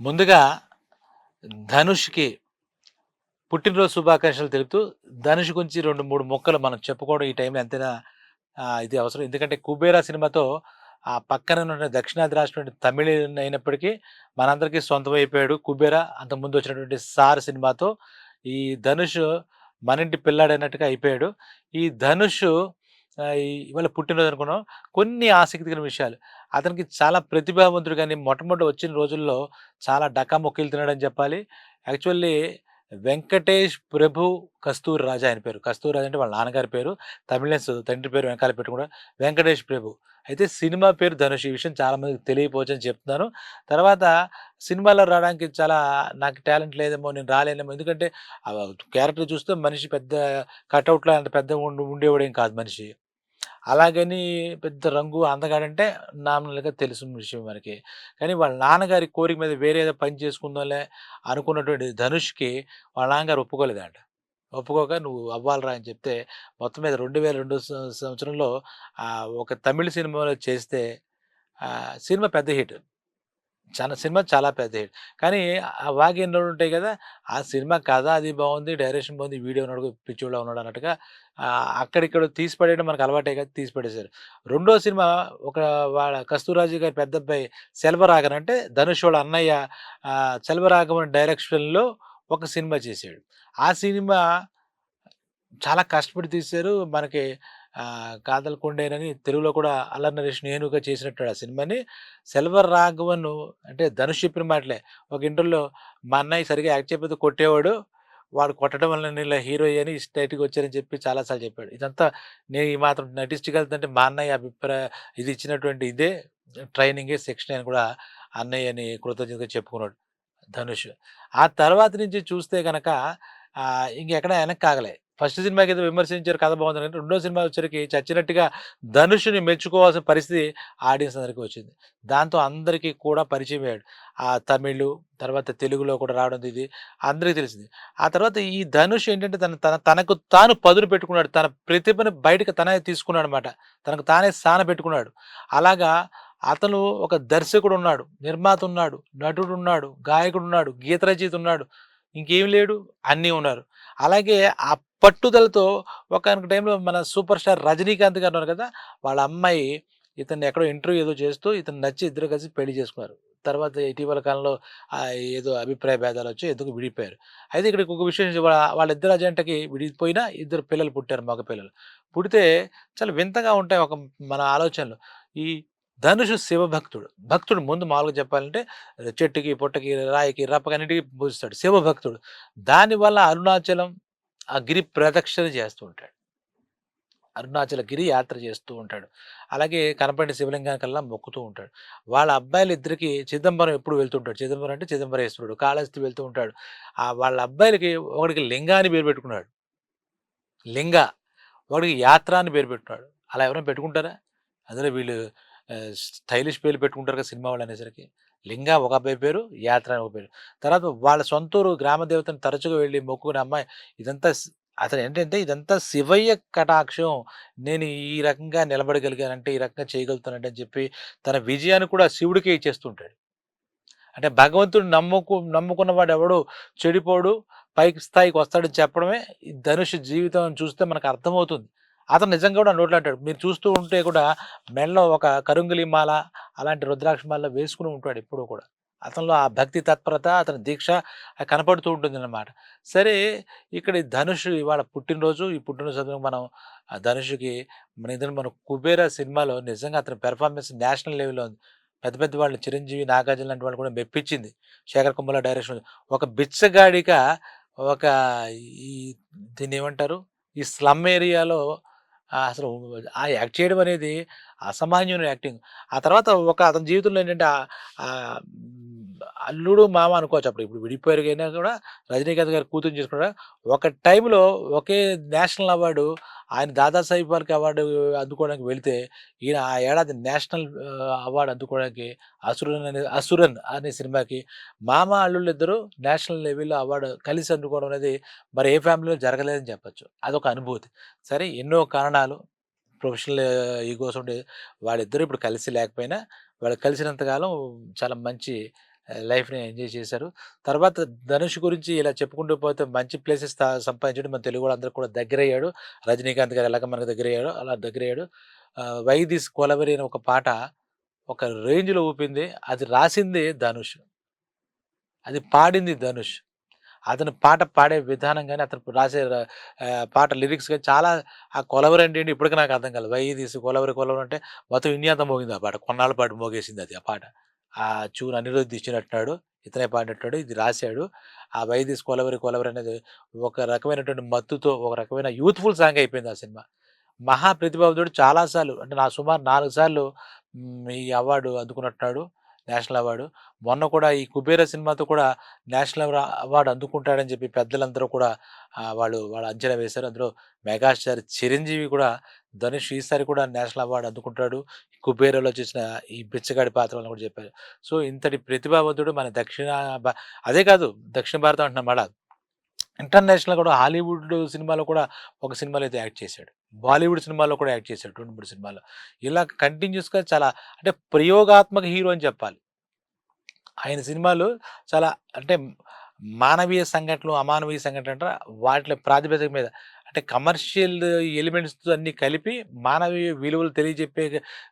ముందుగా ధనుష్‌కి పుట్టినరోజు శుభాకాంక్షలు తెలుపుతూ, ధనుష్ గురించి 2, 3 ముక్కలు మనం చెప్పుకోవడం ఈ టైంలో ఎంతైనా ఇది అవసరం. ఎందుకంటే 'కుబేరా' సినిమాతో ఆ పక్కన ఉన్న దక్షిణాది రాష్ట్రం తమిళ అయినప్పటికీ మనందరికీ సొంతం అయిపోయాడు 'కుబేరా'. అంతకుముందు వచ్చినటువంటి 'సార్' సినిమాతో ఈ ధనుష్ మనింటి పిల్లాడైనట్టుగా అయిపోయాడు. ఈ ధనుష్ ఇవాళ పుట్టినరోజు అనుకున్నాం. కొన్ని ఆసక్తికర విషయాలు. అతనికి చాలా ప్రతిభావంతుడు కానీ మొట్టమొదటి వచ్చిన రోజుల్లో చాలా డకాముక్కీలు తిన్నాడని చెప్పాలి. యాక్చువల్లీ వెంకటేష్ ప్రభు కస్తూరి రాజా ఆయన పేరు. కస్తూర్ రాజా అంటే వాళ్ళ నాన్నగారి పేరు. తమిళియన్స్ తండ్రి పేరు వెనకాల పెట్టుకున్నాడు. వెంకటేష్ ప్రభు. అయితే సినిమా పేరు ధనుష్. ఈ విషయం చాలామందికి తెలియకపోవచ్చని చెప్తున్నాను. తర్వాత సినిమాలో రావడానికి చాలా నాకు టాలెంట్ లేదేమో, నేను రాలేనేమో ఎందుకంటే క్యారెక్టర్ చూస్తే మనిషి పెద్ద కట్అవుట్లో అంత పెద్దగా ఉండు ఉండేవాడేం కాదు మనిషి. అలాగని పెద్ద రంగు అందగాడంటే నార్మల్‌గా తెలిసిన విషయం మనకి. కానీ వాళ్ళ నాన్నగారి కోరిక మీద వేరే ఏదో పని చేసుకుందాంలే అనుకున్నటువంటి ధనుష్‌కి వాళ్ళ నాన్నగారు ఒప్పుకోలేదంట. ఒప్పుకోక "నువ్వు అవ్వాలిరా" అని చెప్తే మొత్తం మీద రెండు వేల రెండు సంవత్సరంలో ఒక తమిళ్ సినిమాలో చేస్తే సినిమా పెద్ద హిట్. చాలా సినిమా చాలా పెద్ద హిట్. కానీ ఆ 'వాగేనరులు' ఉంటాయి కదా! ఆ సినిమా కథ అది బాగుంది డైరెక్షన్ బాగుంది వీడియో ఉన్నాడు పిచ్చోళ్ళ ఉన్నాడు అన్నట్టుగా అక్కడిక్కడ తీసి పడేయడం మనకు అలవాటే కదా! తీసి పడేశారు. రెండో సినిమా ఒక వాళ్ళ కస్తూరాజు గారి పెద్దబ్బాయి సెల్వరాగన్ అంటే ధనుష్ వాళ్ళ అన్నయ్య ఆహ్, డైరెక్షన్‌లో ఒక సినిమా చేశాడు. ఆ సినిమా చాలా కష్టపడి తీశారు. మనకి ఆహ్, కొండేనని' తెలుగులో కూడా అల్లరి నరేష్ నేనుగా చేసినట్టు ఆ సినిమాని 'సెల్వరాఘవన్' అంటే ధనుష్ చెప్పిన మాటలే. ఒక ఇంటర్లో "మా అన్నయ్య సరిగ్గా యాక్ట్ చేయకపోతే కొట్టేవాడు. వాడు కొట్టడం వల్ల నేను ఇలా హీరో అని ఈ వచ్చారని చెప్పి చాలా సార్లు చెప్పాడు. ఇదంతా నేను ఈ మాత్రం నటించగలుగుతుంటే మా అన్నయ్య అభిప్రాయ ఇది ఇచ్చినటువంటి ఇదే ట్రైనింగే, సెక్షన్ అని కూడా అన్నయ్య అని కృతజ్ఞతగా చెప్పుకున్నాడు ధనుష్. ఆ తర్వాత నుంచి చూస్తే కనుక ఇంకెక్కడ వెనక్కి ఆగలే. ఫస్ట్ సినిమాకి ఏదో విమర్శించారు కథ బాగుంది కానీ రెండో సినిమా వచ్చరికి చచ్చినట్టుగా ధనుష్‌ని మెచ్చుకోవాల్సిన పరిస్థితి ఆడియన్స్ అందరికీ వచ్చింది. దాంతో అందరికీ కూడా పరిచయం అయ్యాడు. ఆ తమిళు, తర్వాత తెలుగులో కూడా రావడం ఇది అందరికి తెలిసింది. ఆ తర్వాత ఈ ధనుష్ ఏంటంటే తన తన తనకు తాను పదును పెట్టుకున్నాడు. తన ప్రతిభను బయటకు తనే తీసుకున్నాడు అనమాట తనకు తానే సానబెట్టుకున్నాడు. అలాగా అతను ఒక దర్శకుడు ఉన్నాడు నిర్మాత ఉన్నాడు, నటుడు ఉన్నాడు గాయకుడు ఉన్నాడు గీత రచయిత ఉన్నాడు. ఇంకేం లేడు అన్నీ ఉన్నారు. అలాగే ఆ పట్టుదలతో ఒకనొక టైంలో మన సూపర్ స్టార్ 'రజనీకాంత్' గారు ఉన్నారు కదా! వాళ్ళ అమ్మాయి ఇతన్ని ఎక్కడో ఇంటర్వ్యూ ఏదో చేస్తూ ఇతను నచ్చి ఇద్దరు కలిసి పెళ్ళి చేసుకున్నారు. తర్వాత ఇటీవల కాలంలో ఏదో అభిప్రాయ భేదాలు వచ్చి ఎందుకు విడిపోయారు. అయితే ఇక్కడ ఒక విషయం వాళ్ళిద్దరు అజంటకి విడిపోయినా ఇద్దరు పిల్లలు పుట్టారు మగ పిల్లలు. పుడితే చాలా వింతగా ఉంటాయి ఒక మన ఆలోచనలు. ఈ ధనుషు శివభక్తుడు. భక్తుడు ముందు మామూలుగా చెప్పాలంటే చెట్టుకి, పుట్టకి, రాయికి, రప్పకి అన్నిటికి పూజిస్తాడు. శివభక్తుడు. దానివల్ల అరుణాచలం ఆ గిరి ప్రదక్షిణ చేస్తూ ఉంటాడు. అరుణాచల గిరి యాత్ర చేస్తూ ఉంటాడు. అలాగే కనపడిన శివలింగానికల్లా మొక్కుతూ ఉంటాడు. వాళ్ళ అబ్బాయిలు ఇద్దరికి చిదంబరం ఎప్పుడు వెళ్తూ ఉంటాడు. చిదంబరం అంటే చిదంబరేశ్వరుడు. కాళహస్తి వెళ్తూ ఉంటాడు. ఆ వాళ్ళ అబ్బాయిలకి ఒకడికి లింగాన్ని పేరు పెట్టుకున్నాడు. లింగ. ఒకడికి యాత్ర అని పేరు పెట్టుకున్నాడు. అలా ఎవరైనా పెట్టుకుంటారా? అందులో వీళ్ళు స్టైలిష్ పేర్లు పెట్టుకుంటారు కదా! సినిమా వాళ్ళు అనేసరికి. లింగ ఒక అబ్బాయి పేరు, యాత్ర అని ఒక పేరు. తర్వాత వాళ్ళ సొంతూరు గ్రామ దేవతను తరచుగా వెళ్ళి మొక్కుకునే అమ్మాయి ఇదంతా అతను ఏంటంటే ఇదంతా శివయ్య కటాక్షం. నేను ఈ రకంగా నిలబడగలిగానంటే, ఈ రకంగా చేయగలుగుతానంటే అని చెప్పి తన విజయాన్ని కూడా శివుడికే ఇచ్చేస్తుంటాడు అంటే భగవంతుడు నమ్ముకు నమ్ముకున్నవాడు ఎవడు చెడిపోడు, పైకి స్థాయికి వస్తాడని చెప్పడమే ధనుష్ జీవితం చూస్తే మనకు అర్థమవుతుంది. అతను నిజంగా కూడా నోట్లో అంటాడు. మీరు చూస్తూ ఉంటే కూడా మెడలో ఒక కరుంగిలి మాల, అలాంటి రుద్రాక్ష మాల వేసుకుని ఉంటాడు ఎప్పుడూ కూడా. అతనిలో ఆ భక్తి తత్పరత, అతని దీక్ష కనపడుతూ ఉంటుంది అన్నమాట సరే ఇక్కడ ధనుష్ ఇవాళ పుట్టినరోజు. ఈ పుట్టినరోజు సందర్భంగా మనం ఆ ధనుష్‌కి మన ఇద్దరు మన కుబేర సినిమాలో నిజంగా అతని పెర్ఫార్మెన్స్ నేషనల్ లెవెల్‌లో ఉంది. పెద్ద పెద్ద వాళ్ళు 'చిరంజీవి', 'నాగార్జున' లాంటి వాళ్ళు కూడా మెప్పించింది. 'శేఖర్ కమ్ముల' డైరెక్షన్ ఒక బిచ్చగాడిగా ఒక ఈ దీన్నేమంటారు? ఈ స్లమ్ ఏరియాలో అసలు ఆ యాక్ట్ చేయడం అనేది అసామాన్యమైన యాక్టింగ్. ఆ తర్వాత ఒక అతని జీవితంలో ఏంటంటే అల్లుడు, మామ అనుకోవచ్చు అప్పుడు. ఇప్పుడు విడిపోయారు అయినా కూడా 'రజనీకాంత్' గారి కూతురు చేసుకున్నాడు. ఒక టైంలో ఒకే నేషనల్ అవార్డు ఆయన 'దాదాసాహెబ్ ఫాల్కే' అవార్డు అందుకోవడానికి వెళితే, ఈయన ఆ ఏడాది నేషనల్ అవార్డు అందుకోవడానికి 'అసురన్' అనే 'అసురన్' అనే సినిమాకి మామ, అల్లుళ్ళిద్దరూ నేషనల్ లెవెల్‌లో అవార్డు కలిసి అందుకోవడం అనేది మరి ఏ ఫ్యామిలీలో జరగలేదని చెప్పొచ్చు. అదొక అనుభూతి. సరే ఎన్నో కారణాలు ప్రొఫెషనల్ ఈగోస్ ఉండే వాళ్ళిద్దరూ ఇప్పుడు కలిసి లేకపోయినా, వాళ్ళు కలిసినంత కాలం చాలా మంచి లైఫ్‌ని ఎంజాయ్ చేశారు. తర్వాత ధనుష్ గురించి ఇలా చెప్పుకుంటూ పోతే మంచి ప్లేసెస్ సంపాదించడం మన తెలుగు వాళ్ళందరూ కూడా దగ్గరయ్యాడు. రజనీకాంత్ గారు ఎలాగ మనకు దగ్గరయ్యాడు అలా దగ్గరయ్యాడు. ఆహ్, 'వై దిస్ కొలవెరి' అనే ఒక పాట ఒక రేంజ్‌లో ఊపింది. అది రాసింది ధనుష్. అది పాడింది ధనుష్. అతను పాట పాడే విధానం కానీ అతను రాసే పాట లిరిక్స్ కానీ చాలా ఆ కొలవరి అంటే ఏంటి ఇప్పటికి నాకు అర్థం కాలేదు. 'వై దిస్ కొలవరి కొలవెరి' అంటే మొత్తం ఇండియా అంతా మోగింది ఆ పాట. కొన్నాళ్ళ పాటు మోగేసింది అది ఆ పాట. ఆ ట్యూన్ అనిరుద్ ఇచ్చినట్టున్నాడు. ఇతనే పాడినట్టున్నాడు. ఇది రాశాడు. ఆ 'వై దిస్ కొలవరి అనేది ఒక రకమైనటువంటి మత్తుతో ఒక రకమైన యూత్‌ఫుల్ సాంగ్ అయిపోయింది ఆ సినిమా. మహా ప్రతిభావంతుడు చాలా సార్లు అంటే నా సుమారు నాలుగు సార్లు ఈ అవార్డు అందుకున్నట్టున్నాడు. National award. మొన్న కూడా ఈ 'కుబేర' సినిమాతో కూడా నేషనల్ అవార్డు అందుకుంటాడని చెప్పి పెద్దలందరూ కూడా వాళ్ళు వాళ్ళు అంచనా వేశారు. అందులో మెగాస్టార్ చిరంజీవి కూడా ధనుష్ ఈసారి కూడా నేషనల్ అవార్డు అందుకుంటాడు. 'కుబేర'లో చేసిన ఈ బిచ్చగాడి పాత్ర కూడా చెప్పారు. సో, ఇంతటి ప్రతిభావంతుడు మన దక్షిణ అదే కాదు దక్షిణ భారతం అంటున్నాం మళ్ళా. ఇంటర్నేషనల్ కూడా హాలీవుడ్ సినిమాలో కూడా ఒక సినిమాలో అయితే యాక్ట్ చేశాడు. బాలీవుడ్ సినిమాలో కూడా యాక్ట్ చేశాడు 2, 3 సినిమాల్లో. ఇలా కంటిన్యూస్గా చాలా అంటే ప్రయోగాత్మక హీరో అని చెప్పాలి. ఆయన సినిమాలు చాలా అంటే మానవీయ సంఘటనలు, అమానవీయ సంఘటనలు అంటారా వాటి ప్రాతిపదిక మీద అంటే కమర్షియల్ ఎలిమెంట్స్ అన్నీ కలిపి మానవీయ విలువలు తెలియజెప్పే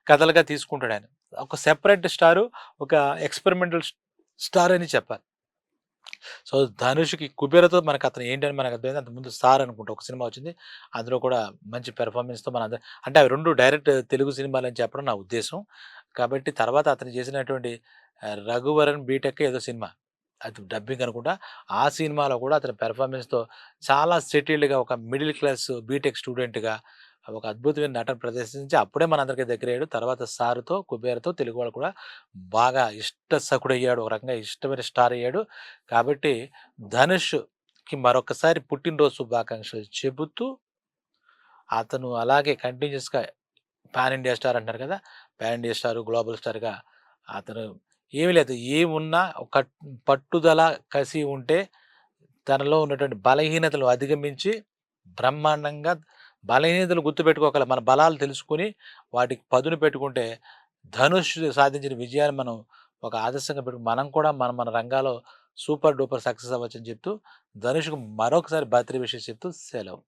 కథలుగా తీసుకుంటాడు ఆయన. ఒక సెపరేట్ స్టారు, ఒక ఎక్స్‌పెరిమెంటల్ స్టార్ అని చెప్పాలి. సో, ధనుష్‌కి 'కుబేర'తో మనకు అతను ఏంటని మనకు అర్థమైంది. ముందు 'సార్' అనుకుంటా ఒక సినిమా వచ్చింది. అందులో కూడా మంచి పెర్ఫార్మెన్స్‌తో మనందరం అంటే అవి రెండు డైరెక్ట్ తెలుగు సినిమాలని చెప్పడం నా ఉద్దేశం కాబట్టి తర్వాత అతను చేసినటువంటి 'రఘువరన్ బీటెక్' ఏదో సినిమా. అది డబ్బింగ్ అనుకుంటా. ఆ సినిమాలో కూడా అతని పెర్ఫార్మెన్స్‌తో చాలా సెటిల్డ్‌గా ఒక మిడిల్ క్లాస్ బీటెక్ స్టూడెంట్‌గా ఒక అద్భుతమైన నటన ప్రదర్శించి అప్పుడే మనందరికి దగ్గరయ్యాడు. తర్వాత 'సార్‌తో', 'కుబేర'తో తెలుగు వాళ్ళు కూడా బాగా ఇష్ట సకుడయ్యాడు ఒక రకంగా ఇష్టమైన స్టార్ అయ్యాడు. కాబట్టి ధనుష్‌కి మరొకసారి పుట్టినరోజు శుభాకాంక్షలు చెబుతూ అతను అలాగే కంటిన్యూయస్‌గా పాన్ ఇండియా స్టార్ అంటారు కదా! పాన్ ఇండియా స్టార్, గ్లోబల్ స్టార్‌గా అతను ఏమి లేదు ఏమున్నా ఒక పట్టుదల, కసి ఉంటే తనలో ఉన్నటువంటి బలహీనతలు అధిగమించి బ్రహ్మాండంగా బలహీనతలు గుర్తుపెట్టుకోగల మన బలాలు తెలుసుకొని వాటికి పదును పెట్టుకుంటే ధనుష్ సాధించిన విజయాన్ని మనం ఒక ఆదర్శంగా పెట్టుకుని మనం కూడా మన మన రంగాల్లో సూపర్ డూపర్ సక్సెస్ అవ్వచ్చని చెప్తూ ధనుష్‌కు మరొకసారి బర్త్‌డే విషయం చెప్తూ సెలవు.